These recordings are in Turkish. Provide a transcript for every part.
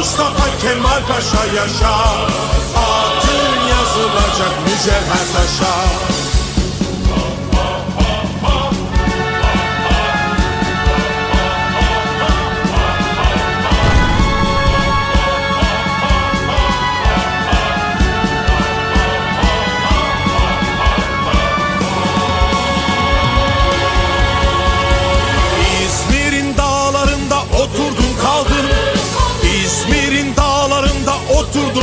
Mustafa Kemal Paşa yaşa Adın yazılacak mücevher taşa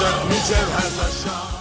Yazılacak mücevher taşa